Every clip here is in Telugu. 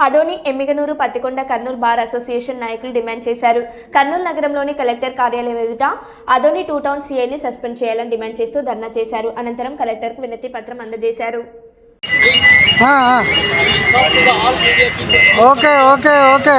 అదోని ఎమ్మిగనూరు పత్తికొండ కర్నూలు బార్ అసోసియేషన్ నాయకులు డిమాండ్ చేశారు. కర్నూలు నగరంలోని కలెక్టర్ కార్యాలయం ఎదుట అదోని టూ టౌన్ సీఐని సస్పెండ్ చేయాలని డిమాండ్ చేస్తూ ధర్నా చేశారు. అనంతరం కలెక్టర్కు వినతి పత్రం అందజేశారు. Okay okay okay.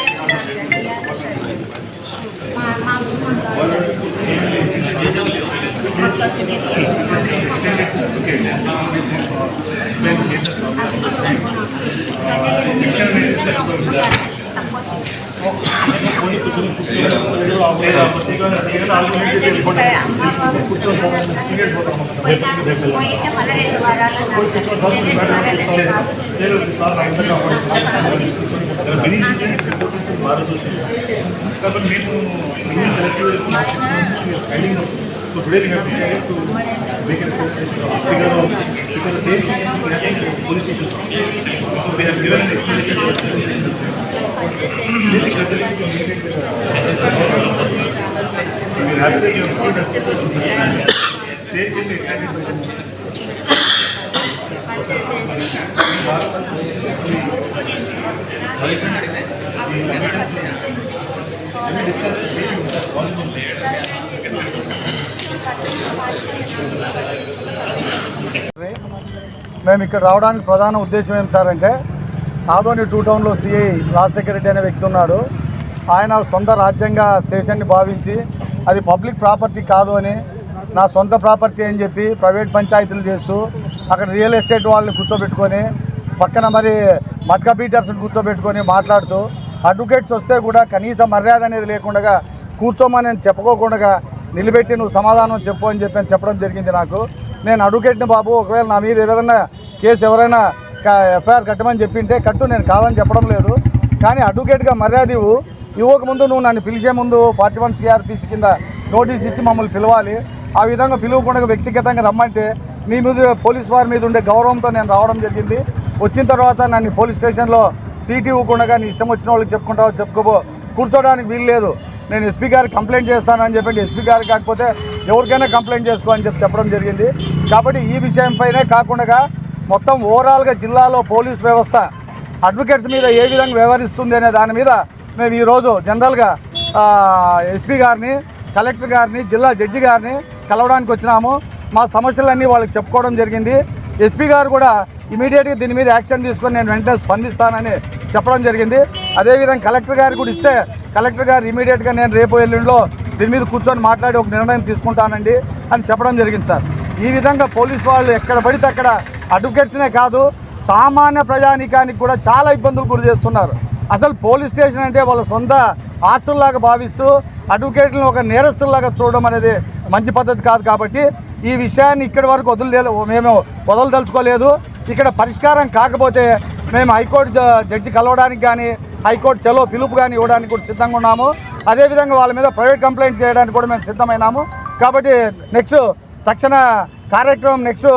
పోయిన మళ్ళీ రెండు వారాలు కాబట్టి మేము Indian collective guiding us. So today we మేము ఇక్కడ రావడానికి ప్రధాన ఉద్దేశం ఏం సార్ అంటే ఆదోని టూ టౌన్లో సిఐ రాజశేఖర రెడ్డి అనే వ్యక్తి ఉన్నాడు. ఆయన సొంత రాజ్యంగా స్టేషన్ని భావించి అది పబ్లిక్ ప్రాపర్టీ కాదు అని నా సొంత ప్రాపర్టీ అని చెప్పి ప్రైవేట్ పంచాయతీలు చేస్తూ అక్కడ రియల్ ఎస్టేట్ వాళ్ళని కూర్చోబెట్టుకొని పక్కన మరి మట్కా బీటర్స్ని కూర్చోబెట్టుకొని మాట్లాడుతూ అడ్వకేట్స్ వస్తే కూడా కనీస మర్యాద అనేది లేకుండా కూర్చోమని నేను చెప్పుకోకుండా నిలబెట్టి నువ్వు సమాధానం చెప్పు అని చెప్పి అని చెప్పడం జరిగింది నాకు. నేను అడ్వకేట్ని బాబు ఒకవేళ నా మీద ఏదైనా కేసు ఎవరైనా ఎఫ్ఐఆర్ కట్టమని చెప్పింటే కట్టు నేను కాదని చెప్పడం లేదు. కానీ అడ్వకేట్గా మర్యాద ఇవ్వు. ఇవ్వక ముందు నువ్వు నన్ను పిలిచే ముందు ఫార్టీ వన్ సిఆర్పిసి కింద నోటీస్ ఇచ్చి మమ్మల్ని పిలవాలి. ఆ విధంగా పిలువకుండా వ్యక్తిగతంగా రమ్మంటే మీ మీద పోలీస్ వారి మీద ఉండే గౌరవంతో నేను రావడం జరిగింది. వచ్చిన తర్వాత నన్ను పోలీస్ స్టేషన్లో సీటీ ఇవ్వకుండా నీ ఇష్టం వచ్చిన వాళ్ళకి చెప్పుకుంటావు చెప్పుకోబో కూర్చోడానికి వీలు లేదు. నేను ఎస్పీ గారికి కంప్లైంట్ చేస్తానని చెప్పండి. ఎస్పీ గారు కాకపోతే ఎవరికైనా కంప్లైంట్ చేసుకో అని చెప్పి చెప్పడం జరిగింది. కాబట్టి ఈ విషయంపైనే కాకుండా మొత్తం ఓవరాల్గా జిల్లాలో పోలీస్ వ్యవస్థ అడ్వకేట్స్ మీద ఏ విధంగా వ్యవహరిస్తుంది అనే దాని మీద మేము ఈరోజు జనరల్గా ఎస్పీ గారిని కలెక్టర్ గారిని జిల్లా జడ్జి గారిని కలవడానికి వచ్చినాము. మా సమస్యలన్నీ వాళ్ళకి చెప్పుకోవడం జరిగింది. ఎస్పీ గారు కూడా ఇమీడియట్గా దీని మీద యాక్షన్ తీసుకొని నేను వెంటనే స్పందిస్తానని చెప్పడం జరిగింది. అదేవిధంగా కలెక్టర్ గారు కూడా ఇస్తే కలెక్టర్ గారు ఇమీడియట్గా నేను రేపు ఎల్లుండిలో దీని మీద కూర్చొని మాట్లాడి ఒక నిర్ణయం తీసుకుంటానండి అని చెప్పడం జరిగింది సార్. ఈ విధంగా పోలీస్ వాళ్ళు ఎక్కడ పడితే అక్కడ అడ్వకేట్స్నే కాదు సామాన్య ప్రజానీకానికి కూడా చాలా ఇబ్బందులు గురి చేస్తున్నారు. అసలు పోలీస్ స్టేషన్ అంటే వాళ్ళ సొంత ఆస్తుల్లాగా భావిస్తూ అడ్వకేట్లను ఒక నేరస్తుల్లాగా చూడడం అనేది మంచి పద్ధతి కాదు కాబట్టి ఈ విషయాన్ని ఇక్కడి వరకు వదిలి మేము వదలదలుచుకోలేదు. ఇక్కడ పరిష్కారం కాకపోతే మేము హైకోర్టు జడ్జి కలవడానికి కానీ హైకోర్టు చలో పిలుపు కానీ ఇవ్వడానికి కూడా సిద్ధంగా ఉన్నాము. అదేవిధంగా వాళ్ళ మీద ప్రైవేట్ కంప్లైంట్ చేయడానికి కూడా మేము సిద్ధమైనాము. కాబట్టి నెక్స్ట్ తక్షణ కార్యక్రమం నెక్స్ట్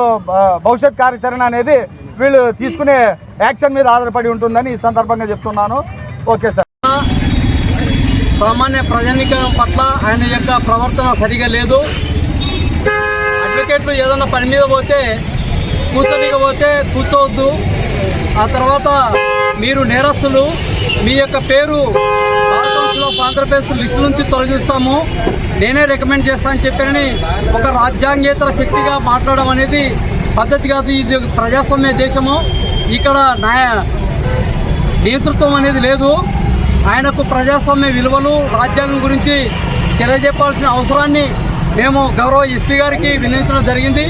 భవిష్యత్ కార్యాచరణ అనేది వీళ్ళు తీసుకునే యాక్షన్ మీద ఆధారపడి ఉంటుందని ఈ సందర్భంగా చెప్తున్నాను. Okay sir. సామాన్య ప్రజానికం పట్ల ఆయన యొక్క ప్రవర్తన సరిగా లేదు. అడ్వకేట్లు ఏదైనా పని మీద పోతే కూర్చోనికపోతే కూర్చోవద్దు. ఆ తర్వాత మీరు నేరస్తులు మీ యొక్క పేరు బార్ ఆంధ్రప్రదేశ్ లిస్టు నుంచి తొలగిస్తాము. నేనే రికమెండ్ చేస్తానని చెప్పానని ఒక రాజ్యాంగేతర శక్తిగా మాట్లాడడం అనేది పద్ధతి కాదు ఇది ప్రజాస్వామ్య దేశము ఇక్కడ న్యాయ నేతృత్వం అనేది లేదు. ఆయనకు ప్రజాస్వామ్య విలువలు రాజ్యాంగం గురించి తెలియజెప్పాల్సిన అవసరాన్ని మేము గౌరవ ఎస్పీ గారికి వినియోగించడం జరిగింది.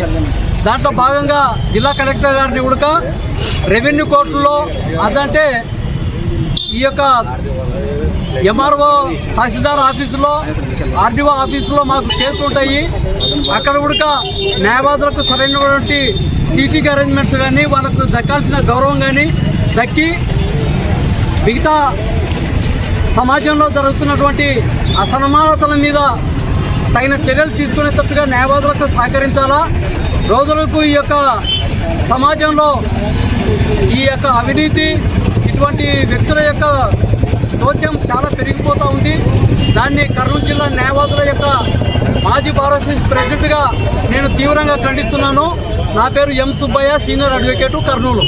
దాంట్లో భాగంగా జిల్లా కలెక్టర్ గారిని ఉడక రెవెన్యూ కోర్టులో అదంటే ఈ యొక్క ఎంఆర్ఓ తహసీల్దార్ ఆఫీసులో ఆర్డీఓ ఆఫీసులో మాకు కేసులు ఉంటాయి. అక్కడ కూడా న్యాయవాదులకు సరైనటువంటి సీటింగ్ అరేంజ్మెంట్స్ కానీ వాళ్ళకు దక్కాల్సిన గౌరవం కానీ దక్కి మిగతా సమాజంలో జరుగుతున్నటువంటి అసమానతల మీద తగిన చర్యలు తీసుకునేటట్టుగా న్యాయవాదులకు సహకరించాలా? రోజులకు ఈ యొక్క సమాజంలో ఈ యొక్క అవినీతి ఇటువంటి వ్యక్తుల యొక్క పెరిగిపోతూ ఉంది. దాన్ని కర్నూలు జిల్లా న్యాయవాదుల యొక్క మాజీ బార్ ప్రెసిడెంట్గా నేను తీవ్రంగా ఖండిస్తున్నాను. నా పేరు M Subbaiah senior advocate Kurnool.